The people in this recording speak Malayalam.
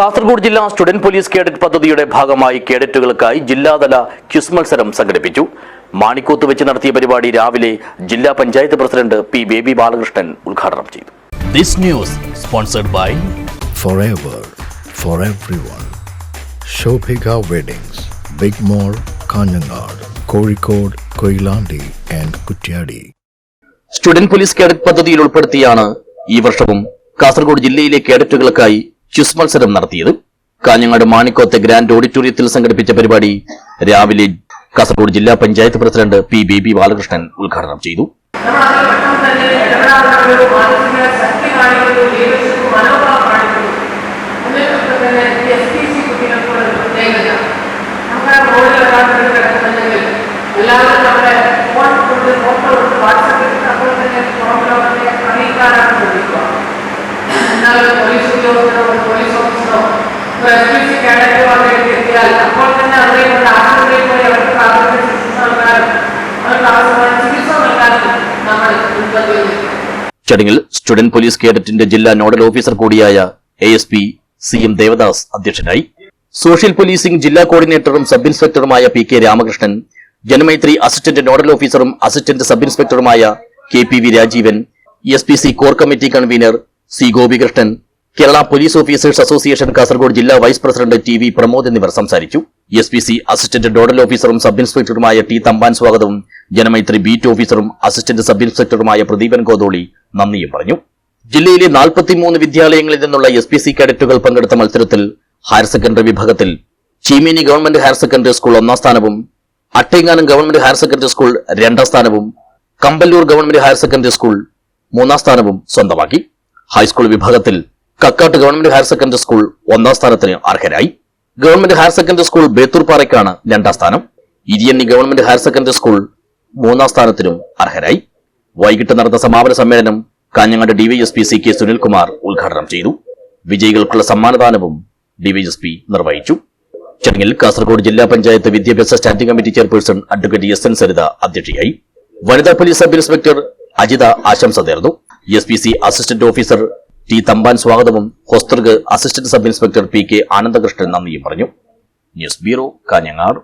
കാസർഗോഡ് ജില്ലാ സ്റ്റുഡന്റ് പോലീസ് കേഡറ്റ് പദ്ധതിയുടെ ഭാഗമായി കേഡറ്റുകൾക്കായി ജില്ലാതല ക്യുസ് മത്സരം സംഘടിപ്പിച്ചു. മാണിക്കോത്ത് വെച്ച് നടത്തിയ പരിപാടി രാവിലെ ജില്ലാ പഞ്ചായത്ത് പ്രസിഡന്റ് പി ബേബി ബാലകൃഷ്ണൻ ഉദ്ഘാടനം ചെയ്തു. This news sponsored by forever for everyone. Shobhika Weddings, big mall Kanhangad Kozhikode Koilandi and Kuttiadi student police cadet പദ്ധതിയിൽ ഉൾപ്പെടുത്തിയാണ് ഈ വർഷവും കാസർഗോഡ് ജില്ലയിലെ കേഡറ്റുകൾക്കായി ക്യുസ് മത്സരം നടത്തിയത് കാഞ്ഞങ്ങാട് മാണിക്കോത്തെ ഗ്രാൻഡ് ഓഡിറ്റോറിയത്തിൽ സംഘടിപ്പിച്ച പരിപാടി രാവിലെ കാസർഗോഡ് ജില്ലാ panchayat president P B B Balakrishnan ഉദ്ഘാടനം ചെയ്തു. ശക്തി ലീഡർഷിപ്പ് മനോഭാവം പോലീസ് തന്നെ നമ്മൾ ചടങ്ങിൽ സ്റ്റുഡന്റ് പോലീസ് കേഡറ്റിന്റെ ജില്ലാ നോഡൽ ഓഫീസർ കൂടിയായ A S P C M Devadas അധ്യക്ഷനായി. സോഷ്യൽ പോലീസിംഗ് ജില്ലാ കോർഡിനേറ്ററും sub ഇൻസ്പെക്ടറുമായ P K Ramakrishnan Janamaithri assistant nodal ഓഫീസറും assistant sub ഇൻസ്പെക്ടറുമായ K P V Rajeevan S P C core committee convener C Gopikrishnan Kerala police officers association Kasaragod ജില്ലാ vice president T V Pramod എന്നിവർ സംസാരിച്ചു. S P C assistant nodal ഓഫീസറും സബ് ഇൻസ്പെക്ടറുമായ ടി തമ്പാൻ സ്വാഗതവും ജനമൈത്രി ബീറ്റ് ഓഫീസറും അസിസ്റ്റന്റ് സബ് ഇൻസ്പെക്ടറുമായ പ്രദീപൻ ഗോദോളി നന്ദിയും പറഞ്ഞു. ജില്ലയിലെ 43 വിദ്യാലയങ്ങളിൽ നിന്നുള്ള എസ് പി സി കേഡറ്റുകൾ പങ്കെടുത്ത മത്സരത്തിൽ ഹയർ സെക്കൻഡറി വിഭാഗത്തിൽ Cheemeni government higher secondary school ഒന്നാം സ്ഥാനവും Attenganam government higher secondary school രണ്ടാം സ്ഥാനവും Kamballur government higher secondary school മൂന്നാം സ്ഥാനവും സ്വന്തമാക്കി. ഹൈസ്കൂൾ വിഭാഗത്തിൽ Kakkat government higher secondary school ഒന്നാം സ്ഥാനത്തിന് അർഹരായി. ഗവൺമെന്റ് ഹയർ സെക്കൻഡറി സ്കൂൾ ബേത്തൂർപ്പാറയ്ക്കാണ് രണ്ടാം സ്ഥാനം. Iriyanni government higher secondary school മൂന്നാം സ്ഥാനത്തിനും അർഹരായി. വൈകിട്ട് നടന്ന സമാപന സമ്മേളനം Kanhangad DYSP C K Sunilkumar ഉദ്ഘാടനം ചെയ്തു. വിജയികൾക്കുള്ള സമ്മാനദാനവും ഡിവൈഎസ്പി നിർവഹിച്ചു. ചടങ്ങിൽ കാസർഗോഡ് ജില്ലാ പഞ്ചായത്ത് വിദ്യാഭ്യാസ standing committee chairperson advocate S N Saritha അധ്യക്ഷയായി. വനിതാ പോലീസ് സബ് ഇൻസ്പെക്ടർ അജിത ആശംസ നേർന്നു. S P C assistant officer T Thampan സ്വാഗതവും Hosdurg assistant sub inspector P K Anandakrishnan നന്ദിയും പറഞ്ഞു. News bureau Kanhangad.